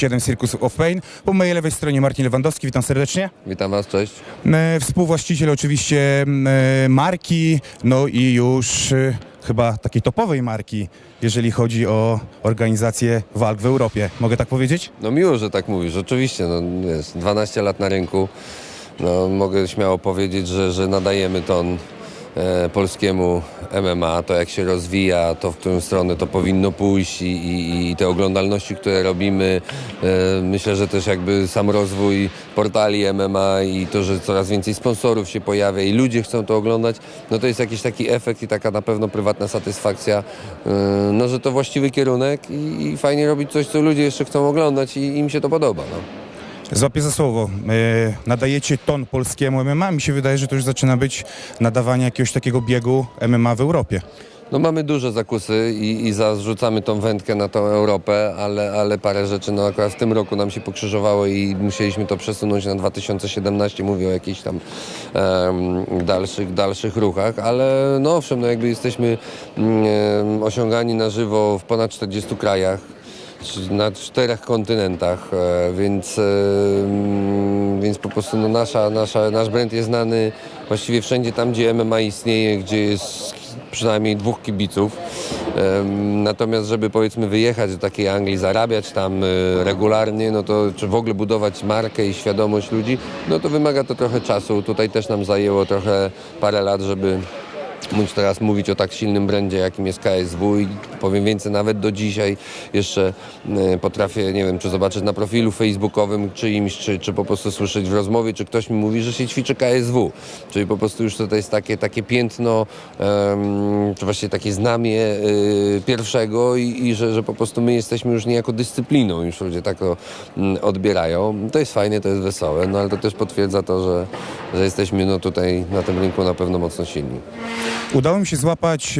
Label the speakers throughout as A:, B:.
A: 7 Circus of Pain. Po mojej lewej stronie Martin Lewandowski, witam serdecznie.
B: Witam Was, cześć.
A: E, Współwłaściciel oczywiście e, marki, no i już e, chyba takiej topowej marki, jeżeli chodzi o organizację walk w Europie. Mogę tak powiedzieć?
B: No miło, że tak mówisz. Oczywiście, no wiesz, 12 lat na rynku. No, mogę śmiało powiedzieć, że, że nadajemy ton polskiemu MMA, to jak się rozwija, to w którą stronę to powinno pójść i, i, i te oglądalności, które robimy. E, myślę, że też jakby sam rozwój portali MMA i to, że coraz więcej sponsorów się pojawia i ludzie chcą to oglądać, no to jest jakiś taki efekt i taka na pewno prywatna satysfakcja, e, no że to właściwy kierunek i, i fajnie robić coś, co ludzie jeszcze chcą oglądać i im się to podoba. No.
A: Złapię za słowo. E, nadajecie ton polskiemu MMA. Mi się wydaje, że to już zaczyna być nadawanie jakiegoś takiego biegu MMA w Europie.
B: No mamy duże zakusy i, i zarzucamy tą wędkę na tą Europę, ale, ale parę rzeczy no akurat w tym roku nam się pokrzyżowało i musieliśmy to przesunąć na 2017. Mówię o jakichś tam em, dalszych, dalszych ruchach, ale no owszem, no jakby jesteśmy mm, osiągani na żywo w ponad 40 krajach na czterech kontynentach, e, więc, e, mm, więc po prostu no nasza, nasza, nasz brand jest znany właściwie wszędzie tam, gdzie MMA istnieje, gdzie jest przynajmniej dwóch kibiców. Em, Natomiast, żeby powiedzmy wyjechać do takiej Anglii, zarabiać tam e, regularnie, no to czy w ogóle budować markę i świadomość ludzi, no to wymaga to trochę czasu. Tutaj też nam zajęło trochę parę lat, żeby móc teraz mówić o tak silnym brandzie, jakim jest KSW i powiem więcej, nawet do dzisiaj jeszcze e, potrafię, nie wiem, czy zobaczyć na profilu facebookowym czyimś, czy, czy po prostu słyszeć w rozmowie, czy ktoś mi mówi, że się ćwiczy KSW. Czyli po prostu już to jest takie, takie piętno, em, czy właściwie takie znamie e, pierwszego i, i że, że po prostu my jesteśmy już niejako dyscypliną, już ludzie tak to mm, odbierają. To jest fajne, to jest wesołe, no ale to też potwierdza to, że, że jesteśmy no, tutaj na tym rynku na pewno mocno silni.
A: Udało mi się złapać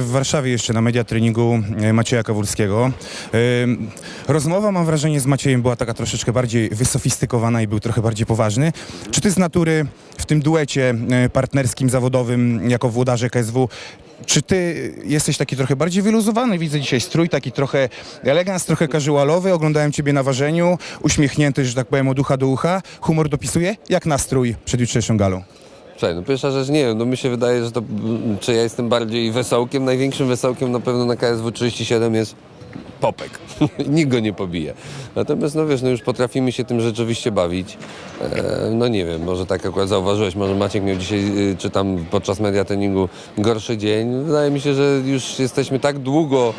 A: w Warszawie jeszcze na media treningu e, Macieja Kawulskiego. Em, Rozmowa, mam wrażenie, z Maciejem była taka troszeczkę bardziej wysofistykowana i był trochę bardziej poważny. Czy ty z natury w tym duecie e, partnerskim, zawodowym jako włodarze KSW czy ty jesteś taki trochę bardziej wyluzowany? Widzę dzisiaj strój taki trochę elegans, trochę casualowy. Oglądałem ciebie na ważeniu, uśmiechnięty, że tak powiem, od ucha do ucha. Humor dopisuje? Jak nastrój przed jutrzejszą galą?
B: Słuchaj, no pierwsza rzecz nie wiem, no mi się wydaje, że to, czy ja jestem bardziej wesołkiem, największym wesołkiem na pewno na KSW 37 jest popek. Nikt go nie pobije. Natomiast no wiesz, no już potrafimy się tym rzeczywiście bawić. E, no nie wiem, może tak akurat zauważyłeś, może Maciek miał dzisiaj, y, czy tam podczas media treningu gorszy dzień. Wydaje mi się, że już jesteśmy tak długo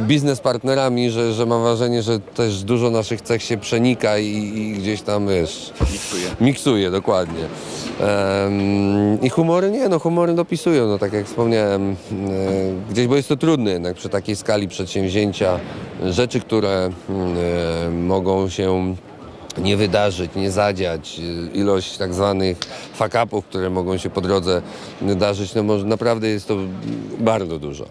B: biznes partnerami, że, że mam wrażenie, że też dużo naszych cech się przenika i, i gdzieś tam, wiesz... Miksuje. Miksuje, dokładnie. Em, I humory nie, no humory dopisują, no tak jak wspomniałem, e, gdzieś, bo jest to trudne jednak przy takiej skali przedsięwzięcia, rzeczy, które e, mogą się nie wydarzyć, nie zadziać, y, ilość tak zwanych fuck-upów, które mogą się po drodze darzyć, no może naprawdę jest to bardzo dużo.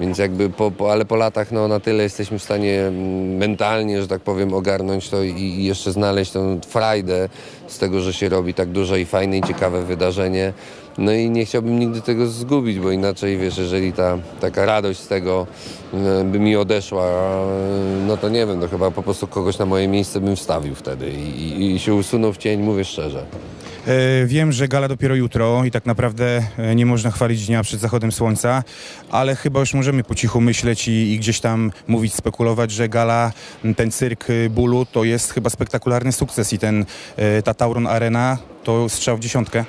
B: Więc jakby po, po, ale po latach no na tyle jesteśmy w stanie mm, mentalnie, że tak powiem, ogarnąć to i, i jeszcze znaleźć tą frajdę z tego, że się robi tak duże i fajne i ciekawe wydarzenie. No i nie chciałbym nigdy tego zgubić, bo inaczej wiesz, jeżeli ta taka radość z tego e, by mi odeszła, no to nie wiem, to chyba po prostu kogoś na moje miejsce bym wstawił wtedy i, i, się usunął w cień, mówię szczerze.
A: E, Wiem, że gala dopiero jutro i tak naprawdę e, nie można chwalić dnia przed zachodem słońca, ale chyba już możemy po cichu myśleć i, i gdzieś tam mówić, spekulować, że gala, ten cyrk y, bólu to jest chyba spektakularny sukces i ten, ta Tauron Arena to strzał w dziesiątkę.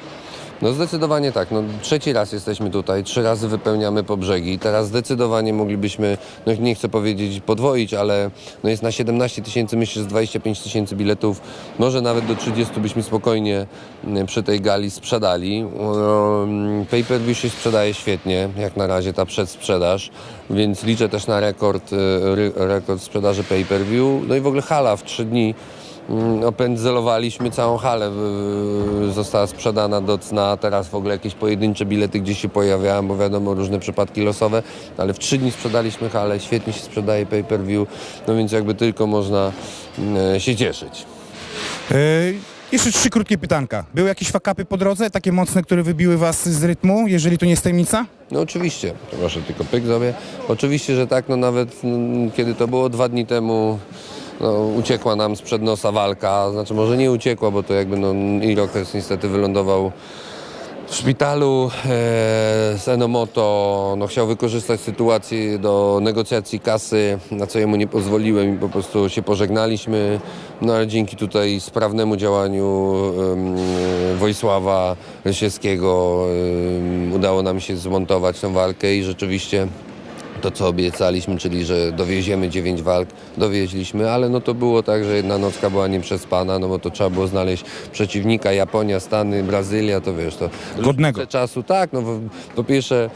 B: No zdecydowanie tak. No, trzeci raz jesteśmy tutaj, trzy razy wypełniamy po brzegi. Teraz zdecydowanie moglibyśmy, no nie chcę powiedzieć podwoić, ale no jest na 17 tysięcy, myślę, z 25 tysięcy biletów, może nawet do 30 byśmy spokojnie mm, przy tej gali sprzedali. Um, Pay-per-view się sprzedaje świetnie, jak na razie ta przedsprzedaż, więc liczę też na rekord, ry- rekord sprzedaży pay-per-view. No i w ogóle hala w trzy dni Opędzelowaliśmy całą halę, została sprzedana do cna, teraz w ogóle jakieś pojedyncze bilety gdzieś się pojawiają, bo wiadomo, różne przypadki losowe, ale w trzy dni sprzedaliśmy halę, świetnie się sprzedaje pay-per-view, no więc jakby tylko można mm, się cieszyć.
A: E, Jeszcze trzy krótkie pytanka. Były jakieś fakapy po drodze, takie mocne, które wybiły was z rytmu, jeżeli to nie jest tajemnica?
B: No oczywiście, proszę tylko pyk sobie. Oczywiście, że tak, no nawet mm, kiedy to było dwa dni temu, no, uciekła nam sprzed nosa walka, znaczy może nie uciekła, bo to jakby no, Irokes niestety wylądował w szpitalu e, z Enomoto no, chciał wykorzystać sytuację do negocjacji kasy, na co jemu nie pozwoliłem i po prostu się pożegnaliśmy. No ale dzięki tutaj sprawnemu działaniu em, Wojsława Lesieckiego em, udało nam się zmontować tą walkę i rzeczywiście to, co obiecaliśmy, czyli że dowieziemy 9 walk, dowieźliśmy, ale no to było tak, że jedna nocka była nieprzespana, no bo to trzeba było znaleźć przeciwnika, Japonia, Stany, Brazylia, to wiesz, to
A: Godnego.
B: czasu, tak, no po pierwsze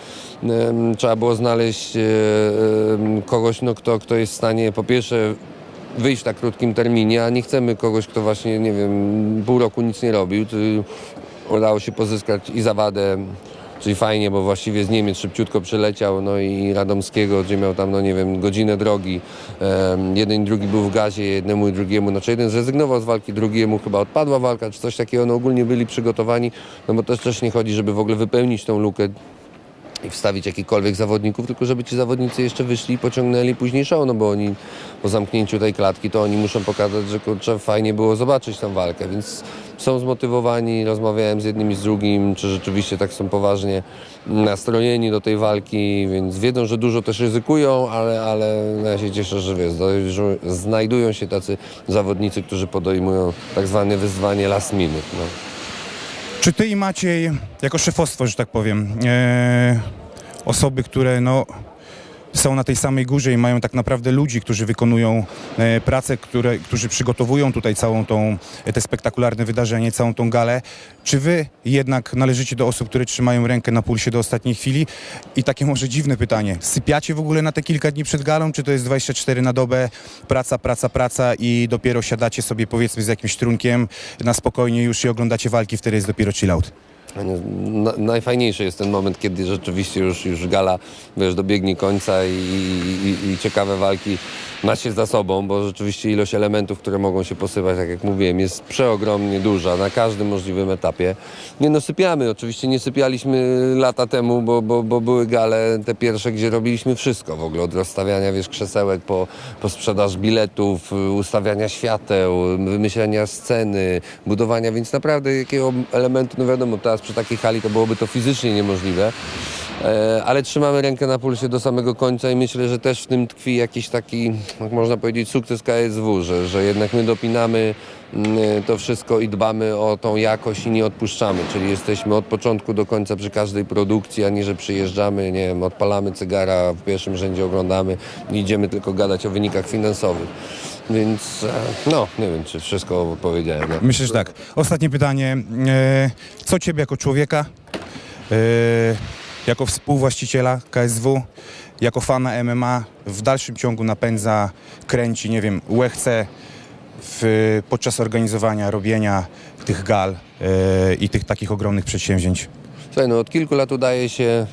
B: trzeba było znaleźć e, kogoś, no kto, kto jest w stanie, po pierwsze wyjść w tak krótkim terminie, a nie chcemy kogoś, kto właśnie, nie wiem, pół roku nic nie robił, udało się pozyskać i zawadę Czyli fajnie, bo właściwie z Niemiec szybciutko przyleciał, no i Radomskiego, gdzie miał tam, no nie wiem, godzinę drogi. Em, jeden i drugi był w gazie, jednemu i drugiemu, znaczy jeden zrezygnował z walki, drugiemu chyba odpadła walka, czy coś takiego, no ogólnie byli przygotowani, no bo też też nie chodzi, żeby w ogóle wypełnić tą lukę i wstawić jakichkolwiek zawodników, tylko żeby ci zawodnicy jeszcze wyszli i pociągnęli później show, no bo oni po zamknięciu tej klatki to oni muszą pokazać, że kurczę, fajnie było zobaczyć tę walkę, więc są zmotywowani, rozmawiałem z jednym i z drugim, czy rzeczywiście tak są poważnie nastrojeni do tej walki, więc wiedzą, że dużo też ryzykują, ale, ale ja się cieszę, że wiesz, znajdują się tacy zawodnicy, którzy podejmują tak zwane wyzwanie last minute. No.
A: Czy ty i Maciej, jako szefostwo, że tak powiem, e, osoby, które no, są na tej samej górze i mają tak naprawdę ludzi, którzy wykonują e, pracę, które, którzy przygotowują tutaj całą tą, te spektakularne wydarzenie, całą tą galę, czy wy jednak należycie do osób, które trzymają rękę na pulsie do ostatniej chwili? I takie może dziwne pytanie, sypiacie w ogóle na te kilka dni przed galą, czy to jest 24 na dobę, praca, praca, praca i dopiero siadacie sobie powiedzmy z jakimś trunkiem na spokojnie już i oglądacie walki, wtedy jest dopiero chill out?
B: Na, najfajniejszy jest ten moment, kiedy rzeczywiście już, już gala wiesz, dobiegnie końca i, i, i ciekawe walki ma się za sobą, bo rzeczywiście ilość elementów, które mogą się posypać, tak jak mówiłem, jest przeogromnie duża na każdym możliwym etapie. Nie no, sypiamy. Oczywiście nie sypialiśmy lata temu, bo, bo, bo były gale te pierwsze, gdzie robiliśmy wszystko w ogóle, od rozstawiania wiesz, krzesełek po, po sprzedaż biletów, ustawiania świateł, wymyślenia sceny, budowania, więc naprawdę jakiego elementu, no wiadomo, teraz przy takiej hali to byłoby to fizycznie niemożliwe. E, ale trzymamy rękę na pulsie do samego końca i myślę, że też w tym tkwi jakiś taki, jak można powiedzieć, sukces KSW, że, że jednak my dopinamy mm, to wszystko i dbamy o tą jakość i nie odpuszczamy, czyli jesteśmy od początku do końca przy każdej produkcji, a nie, że przyjeżdżamy, nie wiem, odpalamy cygara, w pierwszym rzędzie oglądamy i idziemy tylko gadać o wynikach finansowych. Więc, e, no, nie wiem, czy wszystko powiedziałem. No.
A: Myślę, że tak. Ostatnie pytanie. E, co ciebie jako człowieka, e, jako współwłaściciela KSW, jako fana MMA w dalszym ciągu napędza, kręci, nie wiem, łechce w, podczas organizowania, robienia tych gal e, i tych takich ogromnych przedsięwzięć?
B: Słuchaj, no od kilku lat udaje się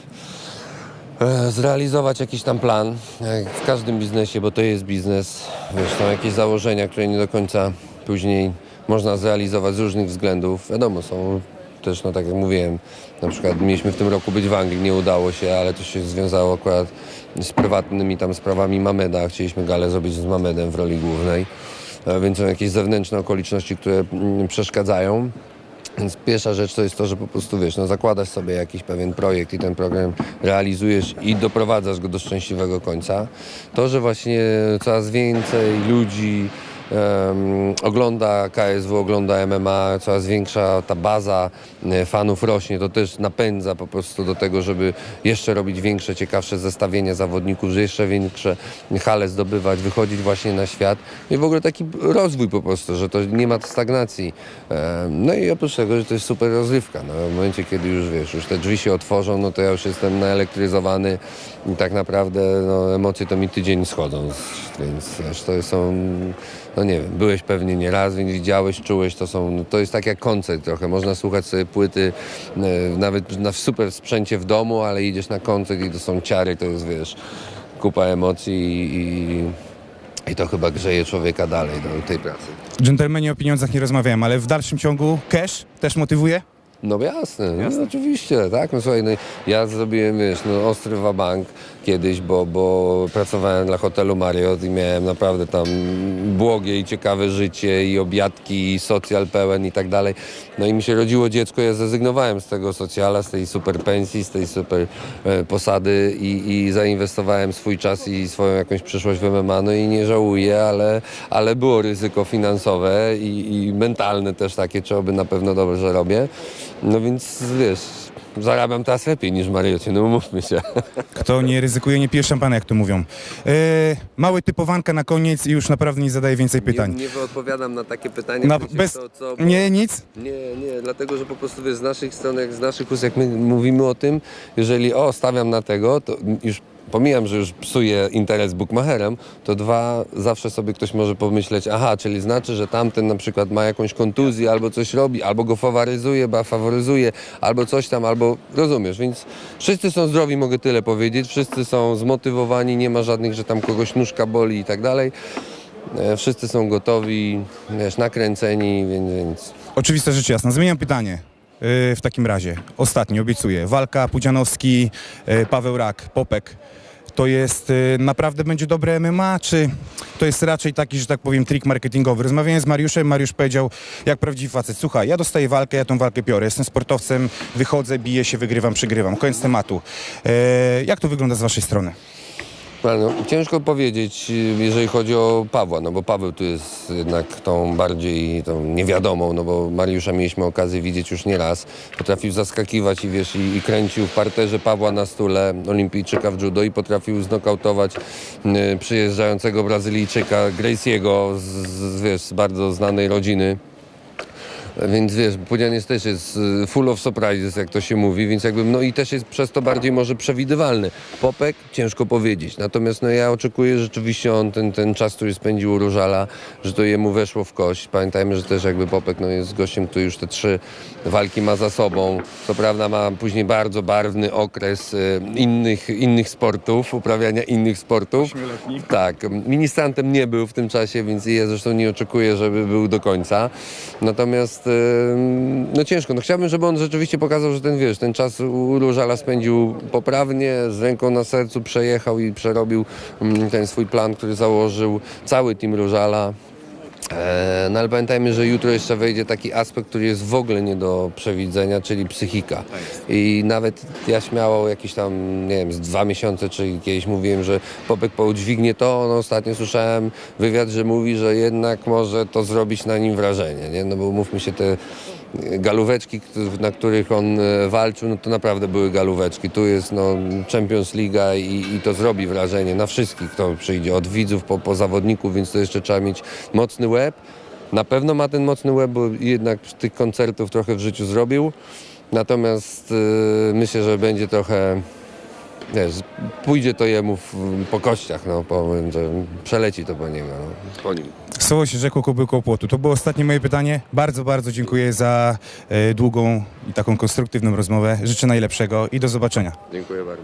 B: e, zrealizować jakiś tam plan, jak w każdym biznesie, bo to jest biznes. Wiesz, są jakieś założenia, które nie do końca później można zrealizować z różnych względów. Wiadomo, są też, no tak jak mówiłem, na przykład mieliśmy w tym roku być w Anglii, nie udało się, ale to się związało akurat z prywatnymi tam sprawami Mameda. Chcieliśmy galę zrobić z Mamedem w roli głównej, e, więc są jakieś zewnętrzne okoliczności, które mm, przeszkadzają. Więc pierwsza rzecz to jest to, że po prostu wiesz, no zakładasz sobie jakiś pewien projekt i ten program realizujesz i doprowadzasz go do szczęśliwego końca. To, że właśnie coraz więcej ludzi em, ogląda KSW, ogląda MMA, coraz większa ta baza e, fanów rośnie, to też napędza po prostu do tego, żeby jeszcze robić większe, ciekawsze zestawienia zawodników, że jeszcze większe hale zdobywać, wychodzić właśnie na świat i w ogóle taki rozwój po prostu, że to nie ma stagnacji. Em, No i oprócz tego, że to jest super rozrywka. No, w momencie, kiedy już wiesz, już te drzwi się otworzą, no to ja już jestem naelektryzowany i tak naprawdę no, emocje to mi tydzień schodzą, więc to są, no nie wiem, byłeś pewnie nie raz, więc widziałeś, czułeś, to są, no, to jest tak jak koncert trochę, można słuchać sobie płyty e, nawet na super sprzęcie w domu, ale idziesz na koncert i to są ciary, to jest wiesz, kupa emocji i, i to chyba grzeje człowieka dalej do tej pracy.
A: Dżentelmeni o pieniądzach nie rozmawiałem, ale w dalszym ciągu cash też motywuje?
B: No jasne, No, oczywiście, tak. No słuchaj, no, ja zrobiłem, wiesz, no, ostry wabank kiedyś, bo, bo pracowałem dla hotelu Marriott i miałem naprawdę tam błogie i ciekawe życie i obiadki i socjal pełen i tak dalej. No i mi się rodziło dziecko, ja zrezygnowałem z tego socjala, z tej super pensji, z tej super e, posady i, i zainwestowałem swój czas i swoją jakąś przyszłość w MMA, no i nie żałuję, ale, ale było ryzyko finansowe i, i mentalne też takie, czy oby na pewno dobrze robię. No więc wiesz, zarabiam teraz lepiej niż w Mariocie, no umówmy się.
A: Kto nie ryzykuje, nie pije szampana, jak to mówią. E, mały typowanka na koniec i już naprawdę nie zadaję więcej pytań.
B: Nie, nie odpowiadam na takie pytania.
A: Na, bez,
B: co- co- bo-
A: nie, nic?
B: Nie, nie, dlatego że po prostu wiesz, z naszych stron, jak z naszych ust, jak my mówimy o tym, jeżeli o, stawiam na tego, to już pomijam, że już psuje interes bookmacherem, to dwa, zawsze sobie ktoś może pomyśleć, aha, czyli znaczy, że tamten na przykład ma jakąś kontuzję, albo coś robi, albo go faworyzuje, ba faworyzuje, albo coś tam, albo rozumiesz, więc wszyscy są zdrowi, mogę tyle powiedzieć, wszyscy są zmotywowani, nie ma żadnych, że tam kogoś nóżka boli i tak dalej. E, Wszyscy są gotowi, wiesz, nakręceni, więc,
A: Oczywista rzecz jasna. Zmieniam pytanie. Yy, w takim razie, ostatni, obiecuję. Walka Pudzianowski, yy, Paweł Rak, Popek. To jest, yy, naprawdę będzie dobre MMA, czy to jest raczej taki, że tak powiem, trik marketingowy? Rozmawiałem z Mariuszem, Mariusz powiedział, jak prawdziwy facet, słuchaj, ja dostaję walkę, ja tą walkę biorę, jestem sportowcem, wychodzę, biję się, wygrywam, przegrywam. Koniec tematu. Jak to wygląda z waszej strony?
B: No, ciężko powiedzieć, jeżeli chodzi o Pawła, no bo Paweł tu jest jednak tą bardziej tą niewiadomą, no bo Mariusza mieliśmy okazję widzieć już nie raz. Potrafił zaskakiwać i wiesz, i, i kręcił w parterze Pawła na stule, olimpijczyka w judo i potrafił znokautować y, przyjeżdżającego Brazylijczyka Gracie'ego z, z, wiesz, z bardzo znanej rodziny. Więc wiesz, Pudzianiec też jest y, full of surprises, jak to się mówi, więc jakby, no i też jest przez to bardziej może przewidywalny. Popek ciężko powiedzieć, natomiast no ja oczekuję rzeczywiście on ten, ten czas, który spędził u Różala, że to jemu weszło w kość. Pamiętajmy, że też jakby Popek no jest gościem, który już te trzy walki ma za sobą. Co prawda ma później bardzo barwny okres y, innych, innych sportów, uprawiania innych sportów. Tak, ministrantem nie był w tym czasie, więc ja zresztą nie oczekuję, żeby był do końca. Natomiast no ciężko. No chciałbym, żeby on rzeczywiście pokazał, że ten wiesz, ten czas u Różala spędził poprawnie, z ręką na sercu przejechał i przerobił mm, ten swój plan, który założył cały team Różala. E, No ale pamiętajmy, że jutro jeszcze wejdzie taki aspekt, który jest w ogóle nie do przewidzenia, czyli psychika. I nawet ja śmiało jakieś tam, nie wiem, z dwa miesiące, czy kiedyś mówiłem, że Popek poudźwignie to, no ostatnio słyszałem wywiad, że mówi, że jednak może to zrobić na nim wrażenie, nie? No bo mówmy się, te galóweczki, na których on e, walczył, no to naprawdę były galóweczki. Tu jest no, Champions League i, i to zrobi wrażenie na wszystkich, kto przyjdzie, od widzów po, po zawodników, więc to jeszcze trzeba mieć mocny łeb. Na pewno ma ten mocny łeb, bo jednak tych koncertów trochę w życiu zrobił. Natomiast e, myślę, że będzie trochę wiesz, pójdzie to jemu w, po kościach, no powiem, że przeleci to po niego, no, po nim.
A: Słowo się rzekło kobyłką płotu. To było ostatnie moje pytanie. Bardzo, bardzo dziękuję za e, długą i taką konstruktywną rozmowę. Życzę najlepszego i do zobaczenia.
B: Dziękuję bardzo.